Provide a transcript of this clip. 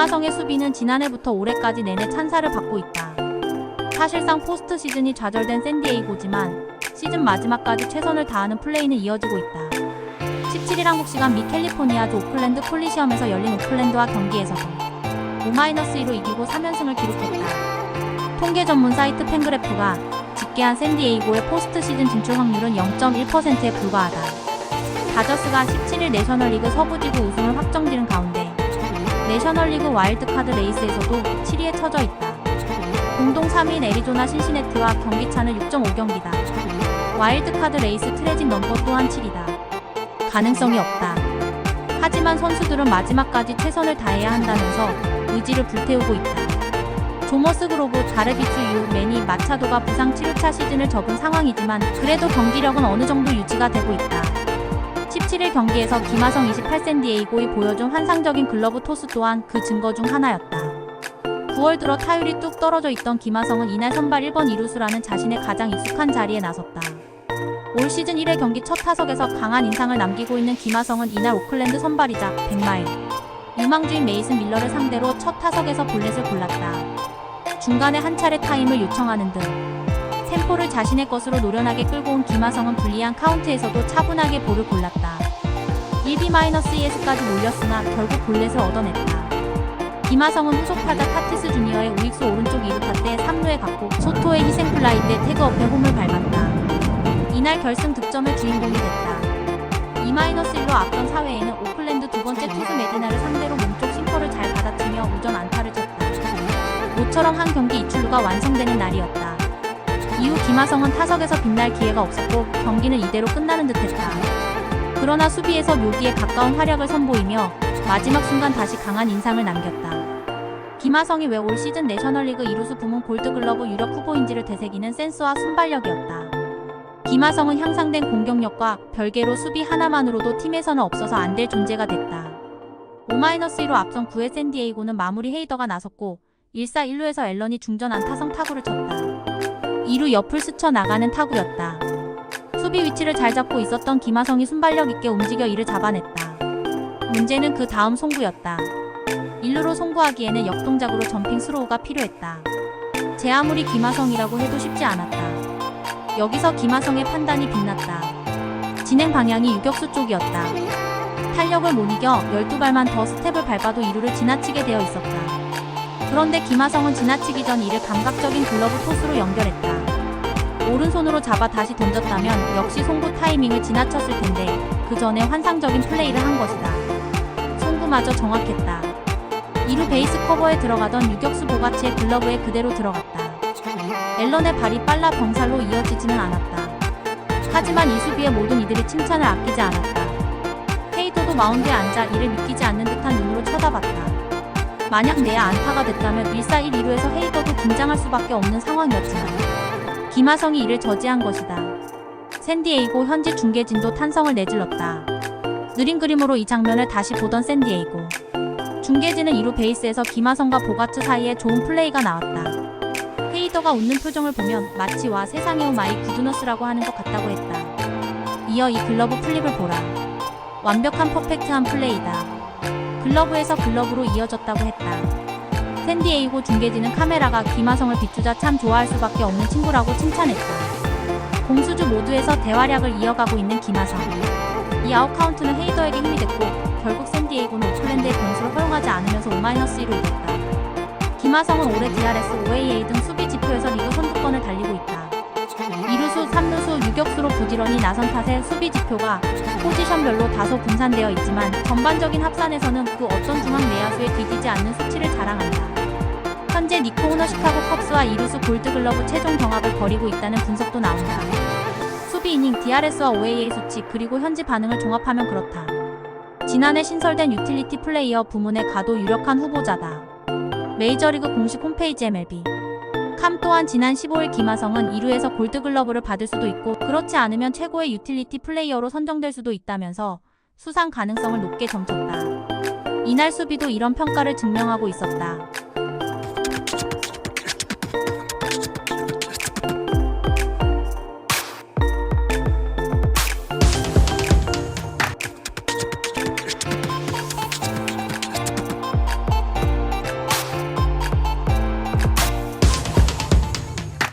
김하성의 수비는 지난해부터 올해까지 내내 찬사를 받고 있다. 사실상 포스트 시즌이 좌절된 샌디에이고지만 시즌 마지막까지 최선을 다하는 플레이는 이어지고 있다. 17일 한국 시간 미 캘리포니아주 오클랜드 콜리시엄에서 열린 오클랜드와 경기에서도 5-2로 이기고 3연승을 기록했다. 통계 전문 사이트 팬그래프가 집계한 샌디에이고의 포스트 시즌 진출 확률은 0.1%에 불과하다. 다저스가 17일 내셔널리그 서부지구 우승을 확정지른 가운데 내셔널리그 와일드카드 레이스에서도 7위에 처져 있다. 공동 3위인 애리조나 신시내티와 경기 차는 6.5경기다. 와일드카드 레이스 트레진 넘버 또한 7위다. 가능성이 없다. 하지만 선수들은 마지막까지 최선을 다해야 한다면서 의지를 불태우고 있다. 조머스 그로브, 자르비츠 유, 매니, 마차도가 부상 치료차 시즌을 접은 상황이지만 그래도 경기력은 어느 정도 유지가 되고 있다. 17일 경기에서 김하성 28샌디에이고이 보여준 환상적인 글러브 토스 또한 그 증거 중 하나였다. 9월 들어 타율이 뚝 떨어져 있던 김하성은 이날 선발 1번 이루수라는 자신의 가장 익숙한 자리에 나섰다. 올 시즌 1회 경기 첫 타석에서 강한 인상을 남기고 있는 김하성은 이날 오클랜드 선발이자 100마일 유망주인 메이슨 밀러를 상대로 첫 타석에서 볼넷을 골랐다. 중간에 한 차례 타임을 요청하는 등 템포를 자신의 것으로 노련하게 끌고 온 김하성은 불리한 카운트에서도 차분하게 볼을 골랐다. 1B-ES까지 몰렸으나 결국 볼넷을 얻어냈다. 김하성은 후속 타자 타티스 주니어의 우익수 오른쪽 2루타 때 3루에 갔고 소토의 희생플라이 때 태그업에 홈을 밟았다. 이날 결승 득점의 주인공이 됐다. 2-1로 앞선 4회에는 오클랜드 두 번째 투수 메드나를 상대로 몸쪽 싱커를 잘 받아치며 우전 안타를 쳤다. 모처럼 한 경기 이출루가 완성되는 날이었다. 이후 김하성은 타석에서 빛날 기회가 없었고 경기는 이대로 끝나는 듯했다. 그러나 수비에서 묘기에 가까운 활약을 선보이며 마지막 순간 다시 강한 인상을 남겼다. 김하성이 왜 올 시즌 내셔널리그 이루수 부문 골드글러브 유력 후보인지를 되새기는 센스와 순발력이었다. 김하성은 향상된 공격력과 별개로 수비 하나만으로도 팀에서는 없어서 안 될 존재가 됐다. 5-1로 앞선 9회 샌디에이고는 마무리 헤이더가 나섰고 1사 1루에서 앨런이 중전 안타성 타구를 쳤다. 2루 옆을 스쳐 나가는 타구였다. 수비 위치를 잘 잡고 있었던 김하성이 순발력 있게 움직여 이를 잡아냈다. 문제는 그 다음 송구였다. 1루로 송구하기에는 역동작으로 점핑 스로우가 필요했다. 제 아무리 김하성이라고 해도 쉽지 않았다. 여기서 김하성의 판단이 빛났다. 진행 방향이 유격수 쪽이었다. 탄력을 못 이겨 12발만 더 스텝을 밟아도 2루를 지나치게 되어 있었다. 그런데 김하성은 지나치기 전 이를 감각적인 글러브 토스로 연결했다. 오른손으로 잡아 다시 던졌다면 역시 송구 타이밍을 지나쳤을 텐데 그 전에 환상적인 플레이를 한 것이다. 송구마저 정확했다. 2루 베이스 커버에 들어가던 유격수 보가치의 글러브에 그대로 들어갔다. 앨런의 발이 빨라 병살로 이어지지는 않았다. 하지만 이 수비의 모든 이들이 칭찬을 아끼지 않았다. 헤이터도 마운드에 앉아 이를 믿기지 않는 듯한 눈으로 쳐다봤다. 만약 내야 안타가 됐다면 1사 1, 2루에서 헤이더도 긴장할 수밖에 없는 상황이었지만 김하성이 이를 저지한 것이다. 샌디에이고 현지 중계진도 탄성을 내질렀다. 느린 그림으로 이 장면을 다시 보던 샌디에이고 중계진은 2루 베이스에서 김하성과 보가츠 사이에 좋은 플레이가 나왔다. 헤이더가 웃는 표정을 보면 마치 와 세상에 오마이 구드너스라고 하는 것 같다고 했다. 이어 이 글러브 플립을 보라. 완벽한 퍼펙트한 플레이다. 글러브에서 글러브로 이어졌다고 했다. 샌디에이고 중계진은 카메라가 김하성을 비추자 참 좋아할 수밖에 없는 친구라고 칭찬했다. 공수주 모두에서 대활약을 이어가고 있는 김하성. 이 아웃 카운트는 헤이더에게 힘이 됐고 결국 샌디에이고는 오클랜드의 변수를 허용하지 않으면서 5-2로 이겼다. 김하성은 올해 DRS, OAA 등 수비 지표에서 리그 선두권을 달리고 있다. 부지런히 나선 탓에 수비 지표가 포지션별로 다소 분산되어 있지만 전반적인 합산에서는 그 어떤 중앙 내야수에 뒤지지 않는 수치를 자랑한다. 현재 니코 오너 시카고 컵스와 이루수 골드글러브 최종 경합을 벌이고 있다는 분석도 나온다. 수비 이닝 DRS와 OAA 수치 그리고 현지 반응을 종합하면 그렇다. 지난해 신설된 유틸리티 플레이어 부문에 가도 유력한 후보자다. 메이저리그 공식 홈페이지 MLB 캄 또한 지난 15일 김하성은 2루에서 골드글러브를 받을 수도 있고 그렇지 않으면 최고의 유틸리티 플레이어로 선정될 수도 있다면서 수상 가능성을 높게 점쳤다. 이날 수비도 이런 평가를 증명하고 있었다.